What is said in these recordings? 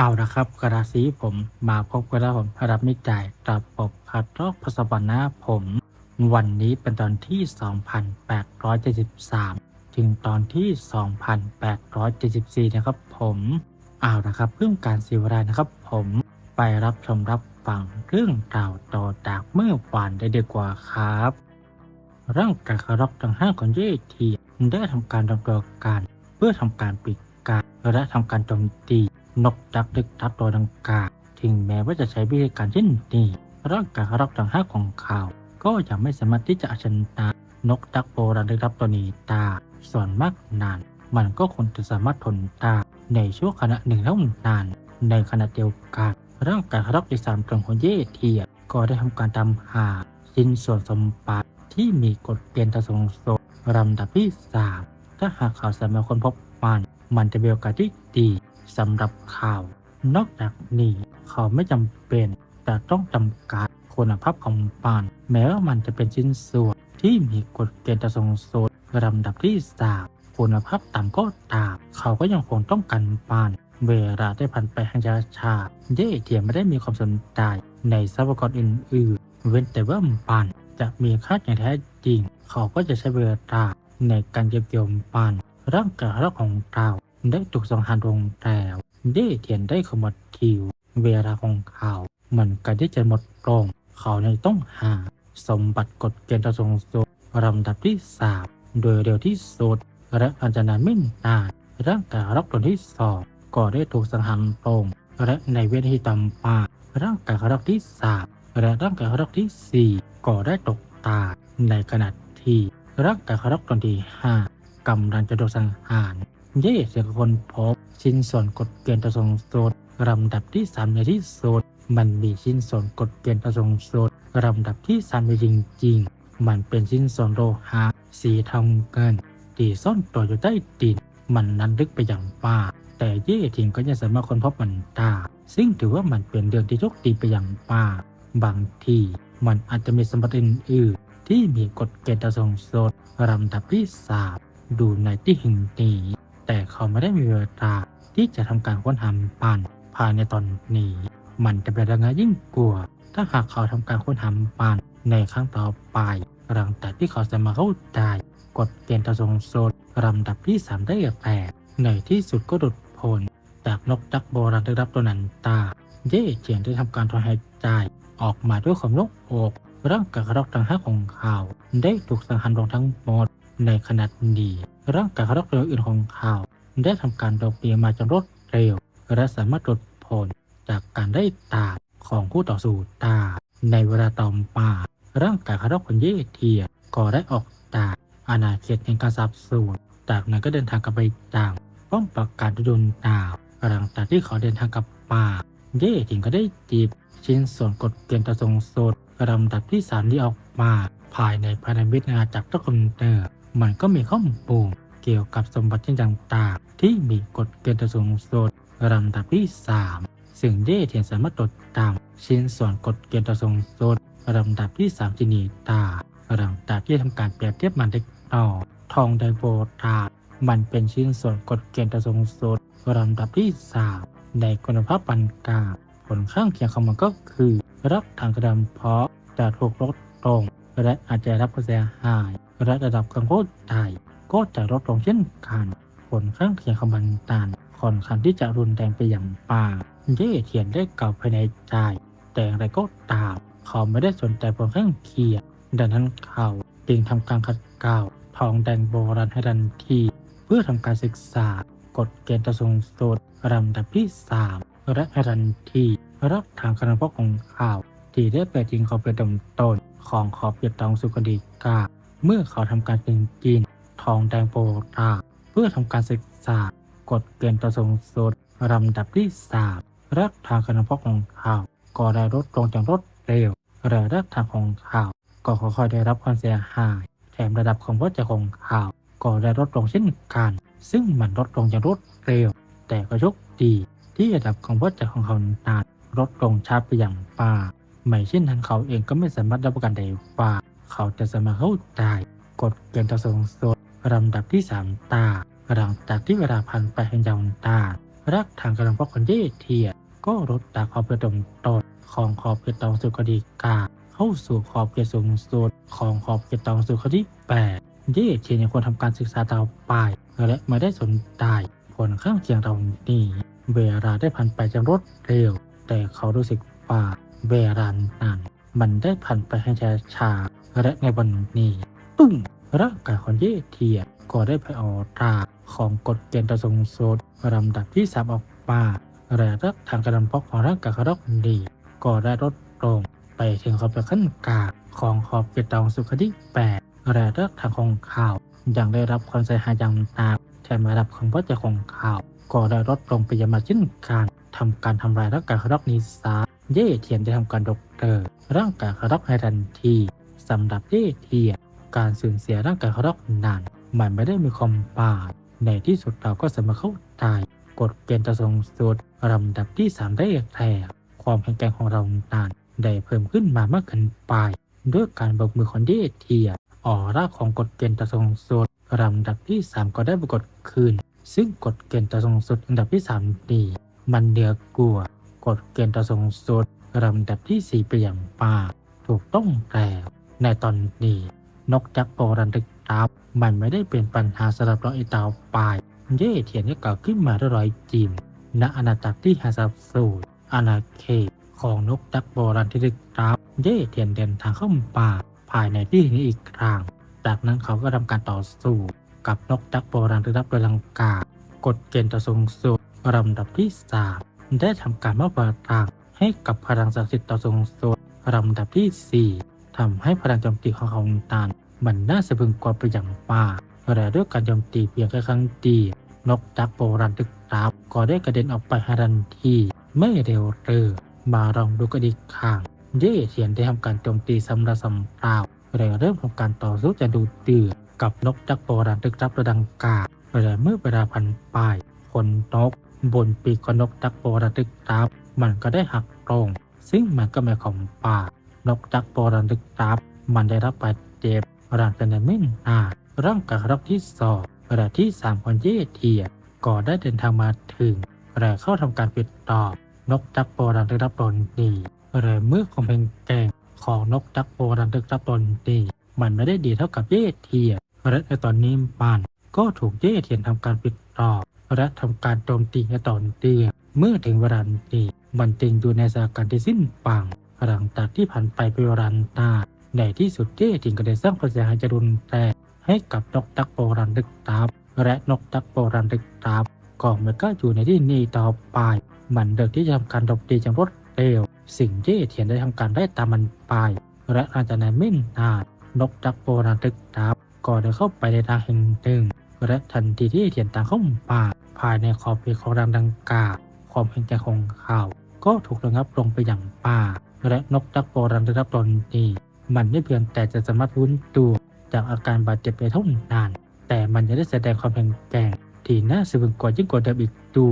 เอาละครับกระสีผมมาพบกันแล้วผมรับมิจ่ายระบบคัดลอกพสวรรณะผม วันนี้เป็นตอนที่ 2873 ถึงตอนที่ 2874 นะครับผมเอาละครับเพื่อการเสียเวลานะครับผมไปรับชมรับฟังเรื่องราวต่อจากเมื่อวานได้ดีกว่าครับ ร่างกายคารอกทั้งห้าของเยทีได้ทำการดำเนินการเพื่อทำการปิดการและทำการโจมตี นกดักดึกทับตัวดังกล่าวถึงแม้ว่าจะใช้วิธีการเช่นนี้ร่างกายคารอกทั้งห้าของเขาก็ยังไม่สามารถที่จะเอาชนะนกดักโบราณดึกทับตัวนี้ได้ส่วนมากนานมันก็คงจะสามารถทนได้ในช่วงขณะหนึ่งเท่านานในขณะเดียวกันร่างกายคารอกที่สามตรงของเยเทียก็ได้ทำการตามหาชิ้นส่วนสมบัติที่มีกฎเกณฑ์ประสงค์สลำดับที่สามถ้าหากเขาสามารถค้นพบมัน มันจะเป็นโอกาสที่ดี สำหรับเขาว นอกจากนี้เขาไม่จำเป็น แต่ต้องจำกัดคุณภาพของมันแม้ว่ามันจะเป็นชิ้นส่วนที่มีกฎเกณฑ์ประสงค์สดลำดับที่สามคุณภาพต่ำก็ตาม เขาก็ยังคงต้องการมันเวลาได้ผ่านไปทางชาชาเย่เทียมไม่ได้มีความสนใจในทรัพยากรอื่นๆ เว้นแต่ว่ามันจะมีค่าอย่างแท้จริง เขาก็จะใช้เวลาในการเก็บเกี่ยวมันร่างกายของเรา ได้ถูกสังหารลงแล้วเย่เทียนได้ขมวดคิว เวลาของเขามันก็ได้จะหมดลงเขาในต้องหา สมบัติกฎเกณฑ์ประสงสุดลำดับที่สามโดยเร็วที่สุดและอันจะนานไม่นานร่างกายรับตนที่สองก็ได้ถูกสังหารลงและในเวทีตำมาร่างกายรับที่สามและร่างกายรับที่สี่ก็ได้ตกตาในขณะที่ร่างกายรับตนที่ห้ากำลังจะโดนสังหาร เย่เสียคนพบชิ้นส่วนกฎเกณฑ์ประสงค์สุดลำดับที่สามในที่สุดมันมีชิ้นส่วนกฎเกณฑ์ประสงค์สุดลำดับที่สามในจริงๆ มันเป็นชิ้นส่วนโลหะสีทองเงินที่ซ่อนตัวอยู่ใต้ดิน มันนั้นลึกไปอย่างป่า แต่เย่ทิงก็ยังสามารถค้นพบมันได้ซึ่งถือว่ามันเป็นเรื่องที่โชคดีไปอย่างป่า บางทีมันอาจจะมีสมบัติอื่นๆที่มีกฎเกณฑ์ประสงค์สุดลำดับที่สามดูในที่หิงนี้ แต่เขาไม่ได้มีเวลาที่จะทำการค้นหาปันภายในตอนนี้ มันจะเป็นรื่องยิ่งกลัวาถ้าหากเขาทำการค้นหาปันในครั้งต่อไปหลังจากที่เขาจะมาเข้าใจกฎเกณฑ์ประสงค์สุดลำดับที่สามได้แปดในที่สุดก็หลุดพ้นจากนกดักโบราณได้รับตัวนันตา เย่เจียนได้ทำการถอนหายใจออกมาด้วยความโล่งอกร่างกายรอกทั้งห้าของเขาได้ถูกสังหารลงทั้งหมด ในขณะนี้ร่างกายรอกตัวอื่นของเขาได้ทำการโดดเปลี่ยมาจนรวดเร็ว และสามารถหลุดพ้นจากการได้ตาของคู่ต่อสู้ตา ในเวลาต่อมาร่างกายคารอกคนเย่เทียก็ได้ออกจาอาณาเขตแห่งการสับสูญจากนั้นก็เดินทางกลับไปจางป้อมปราการดุลดาวหลังจากที่เขาเดินทางกลับป่า เย่ถิงก็ได้จีบชิ้นส่วนกฎเกณฑ์ประสงสดลำดับที่สามที่ออกมา ภายในพันธมิตรอาณาจักรตะกอนเนอร์ มันก็มีข้อมูลเกี่ยวกับสมบัติชิ้นต่างๆ ที่มีกฎเกณฑ์ประสงสุดลำดับที่สามซึ่งเย่เทียนสามารถตรวจตามชิ้นส่วนกฎเกณฑ์ประสงสุดลำดับที่สามจินีตาลังจากที่ทำการเปรียบเทียบมันเล็กน้อยทองไดโบตามันเป็นชิ้นส่วนกฎเกณฑ์ประสงสุดลำดับที่สามในคุณภาพปานกลางผลข้างเคียงของมันก็คือ รับทางกระดำเพาะจะถูกลดลงและอาจจะรับความเสียหาย และระดับความโคตรตายก็จะลดลงเช่นกันผลข้างเคียงของมันตานค่อนข้างที่จะรุนแรงไปอย่างป่าเย่เทียนได้กล่าวภายในใจ แต่อย่างไรก็ตามเขาไม่ได้สนใจผลข้างเคียงดังนั้นเขาจึงทำการขัดเกลาทองแดงโบราณให้ทันที เพื่อทำการศึกษากฎเกณฑ์กระทรวงสุดลำดับที่สามและให้ทันทีรับทางคณะพกของข่าว ที่ได้เปิดจริงเขาเป็นดมต้นของขอบเปียดทองสุกดีกา เมื่อเขาทำการจึงกินทองแดงโบรา เพื่อทำการศึกษากฎเกณฑ์กระทรวงสุดลำดับที่สามรับทางคณะพกของเขาก็ได้ลดลงอย่างรวดเร็วและรับทางของเขาก็ค่อยๆได้รับความเสียหาย แถมระดับของวัจของเขาก็ได้ลดลงเช่นกัน ซึ่งมันลดลงอย่างรวดเร็ว แต่ก็โชคดีที่ระดับของวัจของเขานานลดลงช้าไปอย่างป่าไม่เช่นนั้นเขาเองก็ไม่สามารถรับประกันได้ว่า เขาจะสามารเข้าใจกฎเกณฑ์กระทรวงสดลำดับที่สามตา หลังจากที่เวลาผ่านไปอย่างยาวนารักทางกำลังพกคนเย่เทียก็ลดจากขอบเขตตรงต้นของขอบเขตตองสุดคดีกา เข้าสู่ขอบเขตสูงสุดของขอบเขตตองสุดคดีแปดเย่เทียยังควรทำการศึกษาต่อไปและไม่ได้สนใจผลข้างเคียงเรานี้เวลาได้ผ่านไปอย่างรวดเร็ว แต่เขารู้สึกว่าเวลานั้นมันได้ผ่านไปให้ช้า และในวันนี้ตุ้มร่างกายของเย่เทียก็ได้ไปออกตราของกฎเกณฑ์ประสงค์สุดลำดับที่สามออกมาและรักทางกระดำพอกของร่างกายของเราดี ก็ได้ลดลงไปถึงขอบขั้นกลางของขอบเขตตองสุขที่แปดและรักทางของข่าวยังได้รับความเสียหายอย่างหนักแถมระดับของวัจของข่าว ก็ได้ลดลงไปยังมาเช่นกันทำการทำลายร่างกายของเรานี้ซะเย่เทียนได้ทำการดกเตอร์ร่างกายของเราให้ทันที สำหรับเย่เทียการสูญเสียร่างกายของเรานั้นมันไม่ได้มีความบาดในที่สุดเราก็สามารถเข้าใจกฎเกณฑ์จะทรงสุดลำดับที่สามได้แท้ความแข็งแกร่งของเรานั้นได้เพิ่มขึ้นมามากขึ้นไป ด้วยการบกมือของเดเทียออร่าของกฎเกณฑ์จะทรงสุดลำดับที่สามก็ได้ปรากฏขึ้น ซึ่งกฎเกณฑ์จะทรงสุดอันดับที่สามนี้มันเหนือกว่ากฎเกณฑ์จะทรงสุดลำดับที่สี่ไปอย่างมาถูกต้องแล้ว ในตอนนี้นกจักโบราณตึกตับมันไม่ได้เป็นปัญหาสำหรับเราอีกต่อไปเย่เทียนก็เกล่าวขึ้นมาด้วยรอยจิมณอาณาจักรที่ฮาซับสูตรอาณาเขตของนกจักโบราณที่ตึกตับเย่เทียนเดินทางเข้าป่าภายในที่นี้อีกครั้งจากนั้นเขาก็ทำการต่อสู้กับนกจักรโบราณที่รับโดยลังกากฎเกณฑ์ต่อทรงสุดลำดับที่สามได้ทำการมอบพลังให้กับพลังศักดิ์สิทธิ์ต่อทรงสุดลำดับที่สี่ ทำให้พลังโจมตีของเขาตานมันน่าสะพึงกว่าไปอย่างมากแต่ด้วยการโจมตีเพียงแค่ครั้งเดียวนกจักโบราณตึกตับก็ได้กระเด็นออกไปทันทีไม่เร็วเรือมาลองดูกันอีกครั้งเย่เทียนได้ทำการโจมตีซ้ำระซ้ำเปล่าและเริ่มทำการต่อสู้จะดูเดือดกับนกจักโบราณตึกตับระดังกาแต่เมื่อเวลาพันไปคนนก บนปีกของนกจักโบราณตึกตับมันก็ได้หักลงซึ่งมันก็หมายความว่า นกจักรโบราณตึกตับมันได้รับบาดเจ็บร่างกายไม่นาร่างกายรอบที่สองระดับที่สามของเย่เทียก็ได้เดินทางมาถึงและเข้าทำการปิดตอบ นกจักรโบราณได้รับผลดีและเมื่อของเพลงแกงของนกจักรโบราณได้รับผลดีมันไม่ได้ดีเท่ากับเย่เทียและในตอนนี้มันก็ถูกเย่เทียนทำการปิดตอบและทำการโจมตีในตอนเตียเมื่อถึงเวลานี้มันจึงอยู่ในสถานการณ์ที่สิ้นปัง หลังจากที่ผ่านไปเป็นเวลานานในที่สุดเย่ถิงก็ได้สร้างความเสียหายจนรุนแรงให้กับนกตักโบราณดึกตับและนกตักโบราณดึกตับก็ไม่กล้าอยู่ในที่นี้ต่อไปมันเดิกที่จะทำการดบตีอย่างรวดเร็ว สิ่งที่เทียนได้ทำการได้ตามมันไป และหลังจากนั้นไม่นานนกตักโบราณดึกตับก็ได้เข้าไปในทางแห่งหนึ่งและทันทีที่เทียนต่างเข้าป่าภายในขอบเขตของรังดังกาความแข็งแกร่งของเขา ก็ถูกระงับลงไปอย่างป่า และนกตักโบราณได้รับตนนี้ มันไม่เพียงแต่จะสามารถฟื้นตัวจากอาการบาดเจ็บไปเท่านั้นแต่มันยังได้แสดงความแข็งแกร่งที่น่าสะพรึงกว่ายิ่งกว่าเดิมอีกดู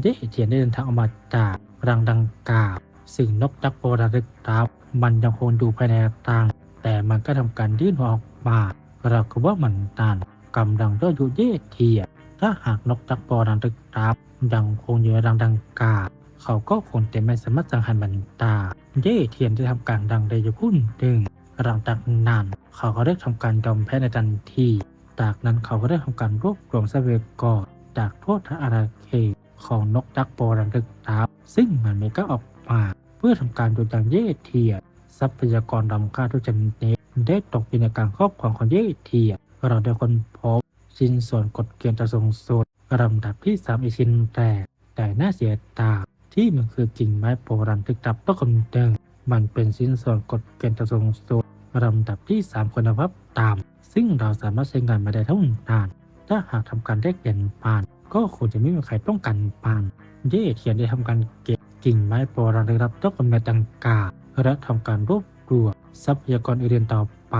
ได้เทียนได้เดินทางออกมาจากรังดังกาบสิ่งนกจักรโบราณลึกลับมันยังคงดูภายในรังแต่มันก็ทำการยื่นหัวออกมาเราก็ว่ามันตานกำลังย่อยุเย่เทียถ้าหากนกจักรโบราณลึกลับยังคงอยู่ในรังดังกาบ เขาก็คงจะไม่สามารถสังหารมันตา เย่เทียนได้ทำการดังได้ยพุ่นดึงหลังจากนั้น เขาก็ได้ทำการยอมแพ้ในทันทีจากนั้นเขาก็ได้ทำการรวบรวมทรัพยากรจากทั่วทั้งอาณาเขตของนกจักโบราณลึกลับซึ่งมันไม่ก็ออกมา เพื่อทำการดูดังเย่เทียนทรัพยากรดำค่าทุกชนิดนี้ได้ตกอยู่ในการครอบครองของเย่เทียนเราได้คนพบชิ้นส่วนกฎเกณฑ์จะทรงสุดลำดับที่สามอีกชิ้นแรกแต่น่าเสียดาย ที่มันคือกิ่งไม้โบราณลึกลับต้องคำนึงมันเป็นชิ้นส่วนกฎเกณฑ์จะทรงสุดลำดับที่ 3คุณภาพต่ำซึ่งเราสามารถใช้งานมาได้เท่านาน ถ้าหากทำการแลกเปลี่ยนปาน ก็คงจะไม่มีใครต้องการปานเย่เทียนได้ทำการเก็บกิ่งไม้โบราณได้รับต้นกำเนิดดังกล่าวและทำการรวบรวมทรัพยากรอื่นต่อไป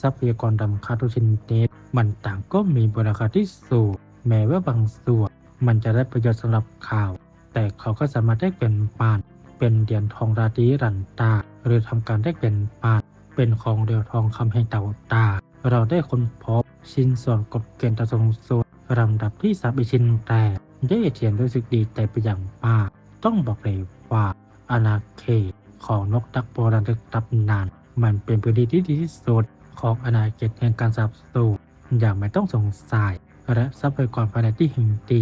ทรัพยากรดำคาทุกชนิดนี้มันต่างก็มีมูลค่าที่สูงแม้ว่าบางส่วนมันจะได้ประโยชน์สำหรับข่าว แต่เขาก็สามารถได้เป็นปาน เป็นเหรียญทองราตรีรันตา หรือทำการได้เป็นปาน เป็นของเรียวทองคำแห่งเต่าตา เราได้ค้นพบชิ้นส่วนกฎเกณฑ์ตะทรงสุดลำดับที่สามอีกชิ้นแรกเย่เทียนรู้สึกดีใจไปอย่างมากต้องบอกเลยว่าอาณาเขตของนกดักโบราณลึกลับนาน มันเป็นพื้นที่ที่ดีที่สุดของอาณาเขตแห่งการสับสูอย่างไม่ต้องสงสัย และทรัพยากรภายในที่หิงตี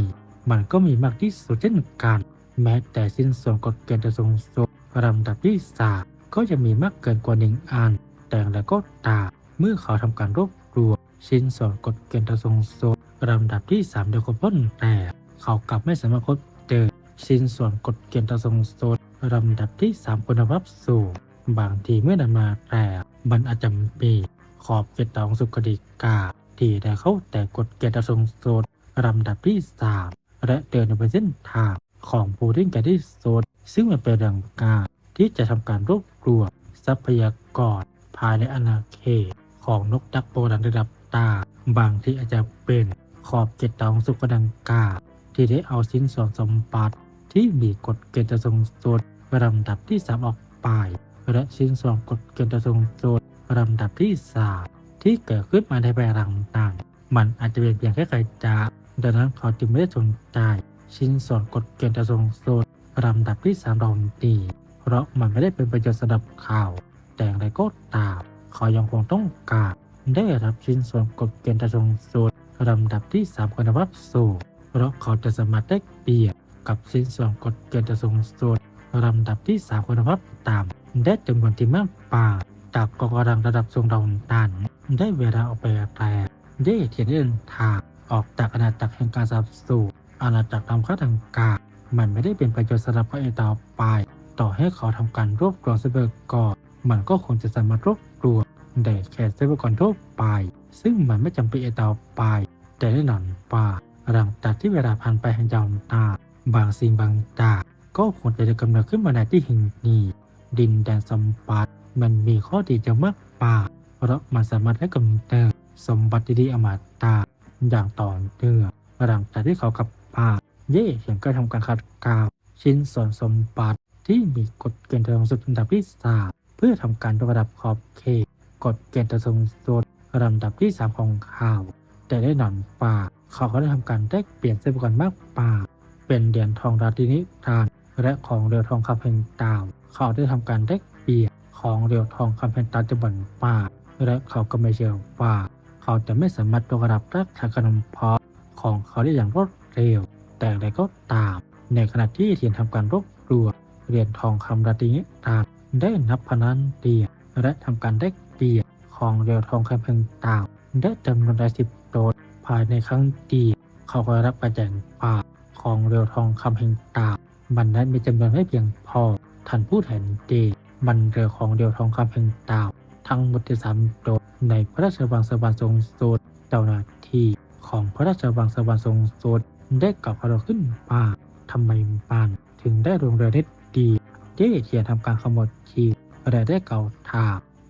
มันก็มีมากที่สุดเช่นกัน แม้แต่สิ้นส่วนกฎเกณฑ์จะทรงสุดลำดับที่สามก็จะมีมากเกินกว่าหนึ่งอัน แต่อย่างไรก็ตามเมื่อเขาทำการรวบรวมชิ้นส่วนกฎเกณฑ์จะทรงสุดลำดับที่สามโดยคนพ้นแต่เขากลับไม่สามารถพบเจอชิ้นส่วนกฎเกณฑ์จะทรงสุดลำดับที่สามคุณภาพสูงบางทีเมื่อนำมาแต่มันอาจจะมีขอบเขตของสุขดิกาที่ได้เข้าแต่กฎเกณฑ์จะทรงสุดลำดับที่สาม และเดินไปเส้นทางของผู้ที่แก่ที่สุดซึ่งมันเป็นดังการที่จะทำการรวบรวมทรัพยากรภายในอาณาเขตของนกดักโบราณระดับตาบางที่อาจจะเป็นขอบเขตของสุขดังกาที่ได้เอาสินส่วนสมบัติที่มีกฎเกณฑ์จะทรงสุดลำดับที่สามออกไป และชิ้นส่วนกฎเกณฑ์จะทรงสุดลำดับที่สามที่เกิดขึ้นมาในภายหลังต่าง มันอาจจะเป็นเพียงแค่ไกลจาดังนั้นเขาจึงไม่ได้สนใจชิ้นส่วนกฎเกณฑ์จะทรงสุดลำดับที่สามรองดีเพราะมันไม่ได้เป็นประโยชน์สำหรับเขาแต่อย่างไรก็ตามเขายังคงต้องการได้รับชิ้นส่วนกฎเกณฑ์จะทรงสุดลำดับที่สามคุณภาพสูงเพราะเขาจะสามารถได้เปรียบกับชิ้นส่วนกฎเกณฑ์จะทรงสุดลำดับที่สามคุณภาพต่ำได้จำนวนที่มากกว่าจากกองกำลังระดับทรงดาวตันได้เวลาออกไปแต่ ได้เทียนเดินทางออกจากอาณาจักรแห่งการสับสู่อาณาจักรทำข้าทางกามันไม่ได้เป็นประโยชน์สำหรับเขาเองต่อไป ต่อให้เขาทำการรวบรวมทรัพยากรมันก็คงจะสามารถรวบรวมได้แค่ทรัพยากรทั่วไป ซึ่งมันไม่จำเป็นอีกต่อไป แต่แน่นอนว่าหลังจากที่เวลาผ่านไปอย่งยาวนานบางสิ่งบางอย่างก็ควรจะได้กำเนิดขึ้นมาในที่แห่งนี้ ดินแดนสมบัติมันมีข้อดีจะมากกว่าเพราะมันสามารถให้กำเนิด สมบัติดีอมตะอย่างต่อเนื่องหลังจากที่เขากับป่าเย่เห็นก็ทำการขัดกาวชิ้นส่วนสมบัติที่มีกฎเกณฑ์ทรงสุดอันดับที่สามเพื่อทำการยกระดับขอบเขตกฎเกณฑ์ทรงสุดลำดับที่สามของข่าว แต่ได้หนอนป่า เขาก็ได้ทำการได้เปลี่ยนทรัพยากรมากป่า เป็นเหรียญทองราตินิทาน และของเรือทองคำเพนดาว เขาได้ทำการได้เปลี่ยนของเรือทองคำเพนดาวจำนวนมาและเขาก็ไม่เชื่อว่า เขาจะไม่สามารถยกระดับรักษาขนมพาะของเขาได้อย่างรวดเร็ว แต่อะไรก็ตาม ในขณะที่เทียนทำการรวบรวมเหรียญทองคำราตินิทานได้นับพนันเดียและทำการได้เปียของเรือทองคำเพนดาวได้จำนวนได้สิบโดสภายในครั้งเดียวเขาก็รับการแจงป่าของเรือทองคำแห่งตามันนั้นมีจำนวนไม่เพียงพอท่านผู้แทนเดมันเรือของเรือทองคำแห่งตา ทั้งหมดที่สามโดสในพระราชวังสวรรค์ทรงโสดเจ้าหน้าที่ของพระราชวังสวรรค์ทรงโสดได้กลับพเราขึ้นป่าทำไมปานถึงได้ลงเรือได้ดีเย่เทียนทำการขโมยชีพและได้เก่าถา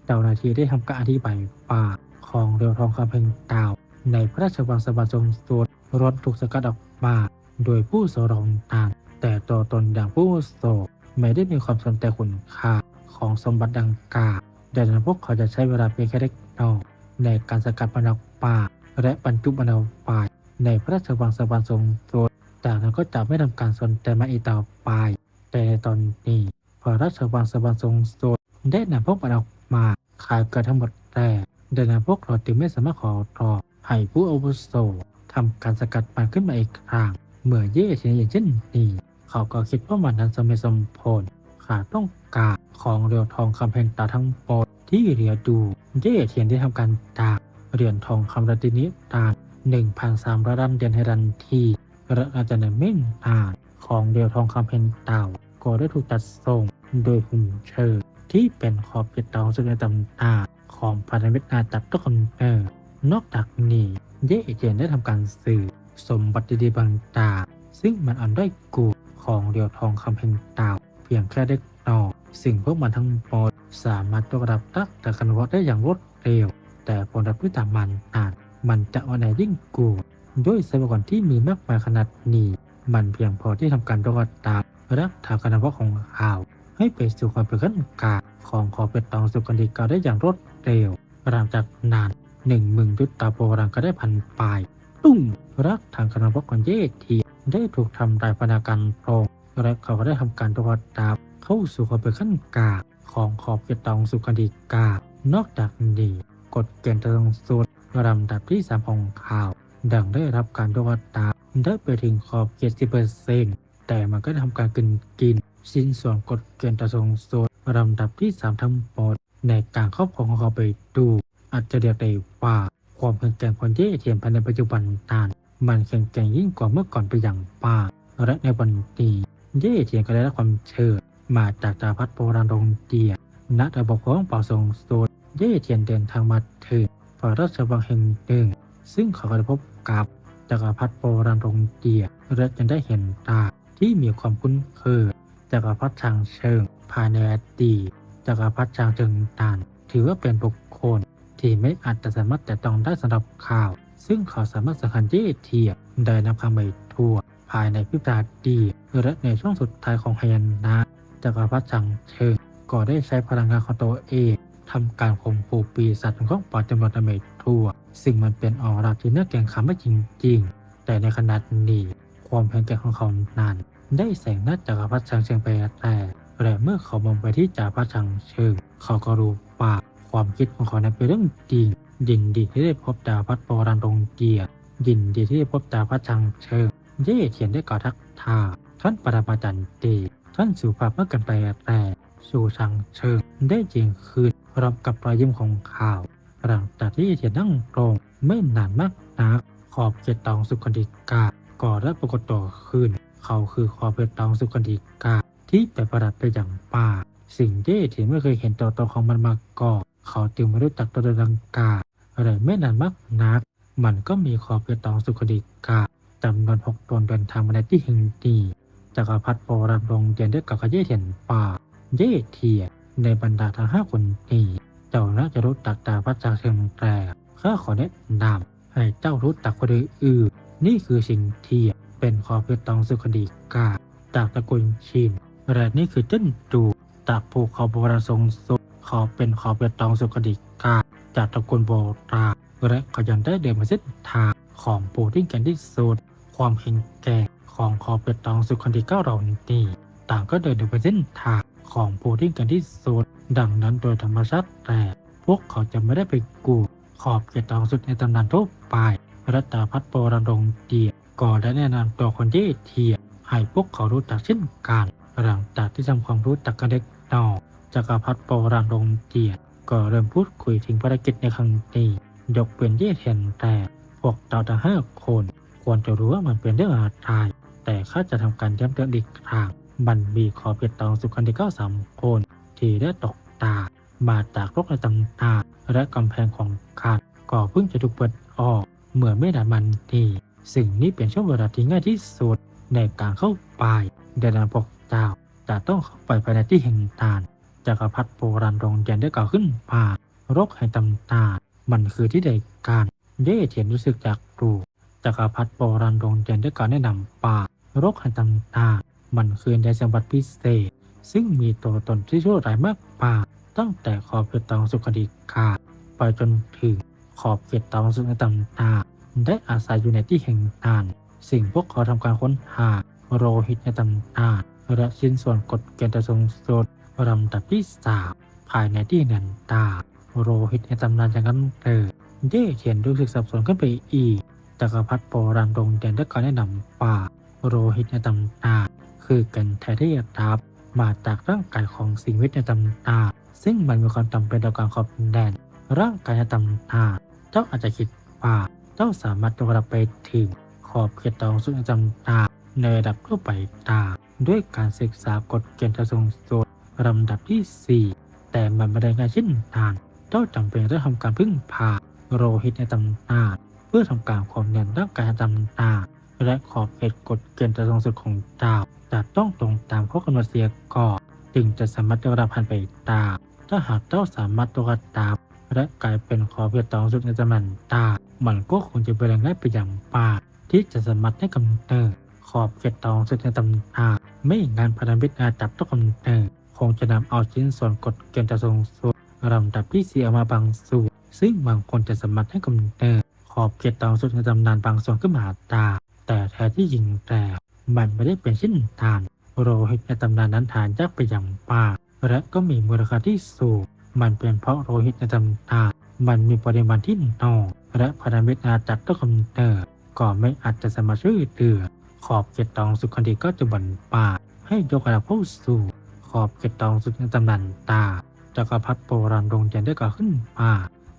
เจ้าหน้าที่ได้ทำการอธิบายป่าของเรือทองคำแห่งตาว ในพระราชวังสวรรค์ทรงโสดรถถูกสกัดออกมาโดยผู้สรองต่างแต่ตัวตนอย่างผู้โสไม่ได้มีความสนใจคุณค่าของสมบัติดังกล่าว ดังนั้นพวกเขาจะใช้เวลาเพียงแค่เล็กน้อยในการสกัดมันออกมาและบรรจุมันออกไปในพระราชวังสวรรค์ทรงสุดจากนั้นก็จะไม่ทำการสนใจมาอีกต่อไป แต่ในตอนนี้ พระราชวังสวรรค์ทรงสุดได้นำพวกมันออกมาขายเกินทั้งหมดแต่ดังนั้นพวกเราจึงไม่สามารถขอรอให้ผู้อาวุโสทำการสกัดมันขึ้นมาอีกครั้งเมื่อเย่เทียนอย่างเช่นนี้ เขาก็คิดว่ามันนั้นสมเหตุสมผลขาดต้อง การของเรือทองคำแพงตาทั้งปดที่เรียดูเย่เทียนได้ทำการจากเหรียญทองคำรัตินิตาน1,300รันเดือนให้รันทีและอาจารย์เม่นตาของเรือทองคำเพนเต่าก็ได้ถูกจัดส่งโดยหุ่นเชิดที่เป็นขอบเขตตองซึ่งในตำนานของพันธมิตรอาจักรตคอนเนอร์นอกจากนี้เย่เจนได้ทำการสื่อสมบัติดีบางอย่างซึ่งมันอันได้อยกูของเดียวทองคำเพนดาเพียงแค่เล็ กน้อสิ่งพวกมันทั้งหมดสามารถยกระดับตักแต่กันวัดได้อย่างรวดเร็ว แต่ผลลัพธ์ที่ตามมันอาจมันจะอ่อนแอยิ่งกูด้วยทรัพยากรที่มีมากมายขนาดนี้ มันเพียงพอที่ทำการยกระดับรักฐานการวัดของข่าว ให้ไปสู่ความเป็นขั้นกลางของขอเป็ดตองสุกันดีกาได้อย่างรวดเร็วหลังจากนั้นหนึ่งหมื่นยุทธตาโบราณก็ได้พันปลายตุ้มรักทางคณะวกรเย่เทียได้ถูกทำลายพนาการโปรงและเขาก็ได้ทำการตรวจตาม เข้าสู่ความเป็นขั้นกลางของขอบเขตตองสุขดีกา นอกจากนี้กฎเกณฑ์ตรงสุดลำดับที่สามของข่าว ดังได้รับการตรวจตามได้ไปถึงขอบเขตสิบเปอร์เซ็นต์แต่มันก็ทำการกินกิน สิ้นส่วนกฎเกณฑ์ตรงสุดลำดับที่สามทั้งหมดในการครอบครองของเขาไปดูอาจจะเรียกได้ว่าความแข็งแกร่งของเย่เทียนภายในปัจจุบันนั้นมันแข็งแกร่งยิ่งกว่าเมื่อก่อนไปอย่างมากและในวันนี้เย่เทียนก็ได้รับความเชิญ มาจากดาพัฒโบราณโรงเตียณระบบของเป่าทรงโซดเย่เทียนเดินทางมาถึงพระราชวังแห่งหนึ่ง ซึ่งเขาก็ได้พบกับจักรพรรดิโบราณโรงเตียและยังได้เห็นตาที่มีความคุ้นเคยจักรพรรดิชางเชิงภายในอดีตจักรพรรดิชางเชิงตันถือว่าเป็นบุคคลที่ไม่อาจจะสามารถแต่ต้องได้สำหรับข่าว ซึ่งเขาสามารถสังหารเย่เทียบได้นำคำไปทั่ว ภายในพิพาดีและในช่วงสุดท้ายของพยันนะ จักรพรรดิชังเชิงก็ได้ใช้พลังงานของตัวเองทำการข่มขู่ปีศาจของปอดจำนวนอเมริกทั่ว ซึ่งมันเป็นออราที่น่าแกร่งขามไม่จริงๆ แต่ในขณะนี้ความแข็งแกร่งของเขานั้น ได้แสงหน้าจักรพรรดิชังเชิงไปแต่และเมื่อเขามองไปที่จักรพรรดิชังเชิง เขาก็รู้ว่าความคิดของเขานั้นเป็นเรื่องจริง ยินดีที่ได้พบดาวพัดโบราณตรงเกียรยินดีที่ได้พบดาวพัดชังเชิง เย่เขียนได้ก่อทักทาท่านปรมาจันตี ท่านสุภาพเมื่อกันไปแต่สู่ชังเชิงได้จริงคืนพร้อมกับรอยยิ้มของข่าว หลังจากที่เขียนนั่งตรงไม่นานมากนักขอบเขตตองสุขันธิกาก็ได้ปรากฏตัวขึ้น เขาคือขอบเขตตองสุขันธิกาที่แปลกประหลาดไปอย่างป่า สิ่งที่เทียนไม่เคยเห็นตัวตนของมันมาก่อนเขาจึงไม่รู้จักตัวดังกาอะไรไม่นานมากนัก มันก็มีขอบเขตตองสุขันธิกาจำนวนหกตนเดินทางมาในที่แห่งนี้ จักรพรรดิโบราณโรงเรียนด้วยกับเย่เทียนป่า เย่เทีย ในบรรดาทั้งห้าคนนี้ เจ้าน่าจะรู้จักดาพัชจากเชียงแรกข้าขอแนะนำให้เจ้ารู้จักคนอื่นนี่คือสิ่งเทียเป็นขอเพื่อตองสุขดีกาจากตระกูลชินและนี่คือเจ้นจูจากภูเขาโบราณทรงสุขอเป็นขอเพื่อตองสุขดีกาจากตระกูลโบราณและขยังได้เดินมาเส้นทางของปู่ที่แก่งที่สุดความเห็นแก่ ของคอเป็ดตองสุขันธิเก้าเรานี่ต่างก็เดินไปเส้นทางของปู่ที่ก่งที่สุดดังนั้นโดยธรรมชาติแต่ พวกเขาจะไม่ได้ไปกูขอบเขตตองสุดในตำนานทั่วไปรัตตาพัฒโบราณรงเดียก็ได้แนะนำตัวคนที่เทียให้พวกเขารู้จักเช่นกันหลังจากที่ทำความรู้จักกันเด็กน้อยจักรพรรดิโบราณรงเดียก็เริ่มพูดคุยถึงภารกิจในครั้งนี้ยกเป็นเย่เทียนแต่พวกเราทั้งห้าคน ควรจะรู้ว่ามันเป็นเรื่องอะไร แต่ข้าจะทำการย้ำเตือนอีกครั้งมันมีขอเพียรตองสุขันธิก้าสามคน ที่ได้ตกตามาจากโรคในตำนานและกำแพงของข้าก็เพิ่งจะถูกเปิดออกเมื่อไม่นานมันนี้สิ่งนี้เป็นช่วงเวลาที่ง่ายที่สุดในการเข้าไปเดนนพวกเจ้าจะต้องเข้าไปภายในที่แห่งตานจักรพรรดิโบราณโรงเรียนได้กล่าวขึ้นผ่านโรคแห่งตำนานมันคือที่ใดการเย่เทียนรู้สึกจากครูจักรพรรดิโบราณโรงเรียนด้วยการแนะนำป่า รคหันต่างๆ มันคือในจังหวัดพิเศษ ซึ่งมีตัวตนที่ชั่วร้ายมากป่าตั้งแต่ขอบเขตตองสุขดีกาไปจนถึงขอบเขตตองสุขต่างๆได้อาศัยอยู่ในที่แห่งนั้นสิ่งพวกเขาทำการค้นหาโรหิตในตำนานและชิ้นส่วนกฎเกณฑ์ทรงสุดลำดับที่สามภายในที่นันตาโรหิตในตำนานอย่างนั้นเออเย่เขียนรู้สึกสับสนขึ้นไปอีกจักรพรรดิโบราณโรงเรียนได้ก่อแนะนำป่า โรหิตในตำนาคือกันแท้ที่รับมาจากร่างกายของสิ่งมีชีวิตในตำนาซึ่งมันมีความจำเป็นต่อการขอบแดน ร่างกายในตำนานเจ้าอาจจะคิดว่าเจ้าสามารถตัวรับไปถึงขอบเขตตองสุดในตำนานในระดับทั่วไปตาด้วยการศึกษากฎเกณฑ์ทรงสุดลำดับที่ 4 แต่มันไม่ได้ง่ายเช่นนั้นเจ้าจำเป็นต้องทำการพึ่งพาโรหิตในตำนานเพื่อทำการความเนียนร่างกายในตำนาน และขอบเขตกฎเกณฑ์สูงสุดของดาวจะต้องตรงตามข้อกำหนดเสียก่อนจึงจะสามารถยกระดับพันไปตามถ้าหากเจ้าสามารถตัวตามและกลายเป็นขอบเขตตองสุดในตำนานตามันก็คงจะเป็นแรงง่ายไปอย่างป่าที่จะสามารถให้กำเนิดขอบเขตตองสุดในตำนานไม่งานพันธมิตรอาจับต้องกำเนิดคงจะนำเอาชิ้นส่วนกฎเกณฑ์สูงสุดลำดับที่เสียมาบางส่วนซึ่งบางคนจะสามารถให้กำเนิดขอบเขตตองสุดในตำนานบางส่วนขึ้นมาตา แต่แท้ที่จริงแต่มันไม่ได้เป็นเช่นนั้นโรหิตในตำนานนั้นฐานยักไปอย่างมาก และก็มีมูลค่าที่สูง มันเป็นเพราะโรหิตในตำนานมันมีปริมาณที่น้อยและพันธมิตรอาณาจักรต้นกำเนิดก็ไม่อาจจะสมารถช่วยเหลือขอบเขตตองสุขันธีก็จะบันป่าให้ยกระดับเข้าสู่ ขอบเขตตองสุดในตำนานตาจักรพรรดิโบราณดวงจันได้ก่อขึ้นมา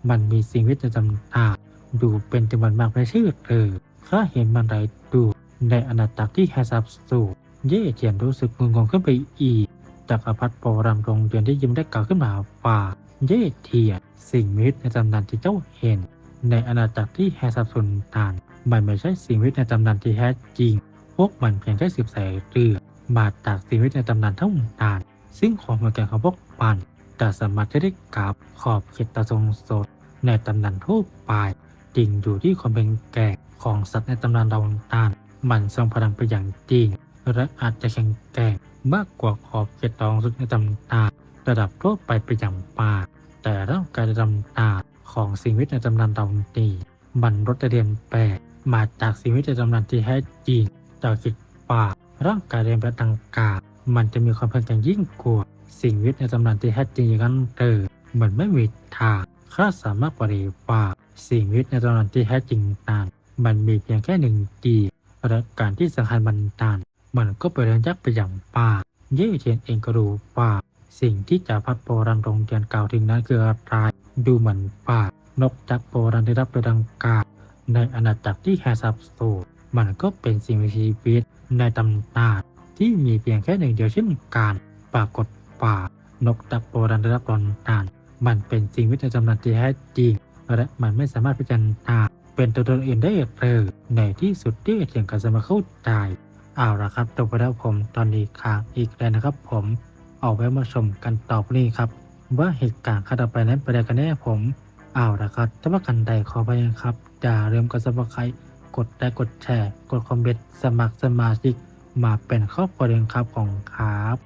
มันมีสิ่งวิจารณ์ตาดูเป็นจำนวนมากไม่ชื่อเออ ข้าเห็นมันไรดู ในอาณาจักรที่แฮซับสูเย่เจียนรู้สึกงุนงงขึ้นไปอีกจักรพรรดิโบราณดวงจันทร์ได้ยิ้มได้กล่าวขึ้นมาว่าเย่เทียนสิ่งมิตรในตำนานที่เจ้าเห็น ในอาณาจักรที่แฮซับสุนตาน มันไม่ใช่สิ่งวิตรในตำนานที่แท้จริง พวกมันเพียงแค่สืบสายเรือมาจากสิ่งวิตรในตำนานเท่านั้นซึ่งความเหมือนกันของพวกมันจะสามารถจะได้กราบขอบเขตตาทรงสดในตำนานทั่วไป ริงอยู่ที่ความเป็นแก่ของสัตว์ในตำนานดาวตานมันทรงพลังไปอย่างจริง และอาจจะแข็งแกร่งมากกว่าขอบเขตตองสุดในตำนานระดับทั่วไปไปอย่างมาแต่ร่างกายในตำนานของสิ่งวิตในตำนานดาวนีมันลดเรียนแปลกมาจากสิ่งวิตในตำนานที่แท้จริงจากจิตป่า ร่างกายเรียนแบบต่างกามันจะมีความเพิ่มอย่งยิ่งกว่าสิ่งวิตในตำนานที่แท้จริงอย่างนั้นเตอเหมือนไม่มีทางข้าสามารถปฏิว่า สิ่งวิทย์ในตอนนั้นที่แท้จริงนั้นมันมีเพียงแค่หนึ่งดีและการที่สังหารมันนานมันก็ไปเรียนยักไปอย่างป่าเย่เทียนเองก็รู้ว่าสิ่งที่จ่าพัดโบราณโรงเรียนกล่าวถึงนั้นคืออะไรดูเหมือนป่านกจักโบราณได้รับโดยดังกล่าวในอาณาจักรที่แฮซับโซมันก็เป็นสิ่งมีชีวิตในตำนานที่มีเพียงแค่หนึ่งเดียวเช่นกันปรากฏป่านกจักโบราณได้รับตอนนานมันเป็นสิ่งวิทยาจำนานที่แท้จริง และมันไม่สามารถพิจารณาเป็นตัวตนอื่นได้เลย ในที่สุดที่เถียงกันจะมาเข้าใจเอาละครับจบไปแล้วผมตอนนี้ค้างอีกแล้วนะครับ ผมเอาไว้มาชมกันต่อไปนี้ครับ ว่าเหตุการณ์ข้าต่อไปนั้นเป็นอะไรกันแน่ผมเอาละครับถ้าว่ากันใดขอไปยังครับอย่าลืมกดซับสไครกดไลค์กดแชร์ กดคอมเมนต์สมัครสมาชิกมาเป็นครอบครัวเรียครับของครับ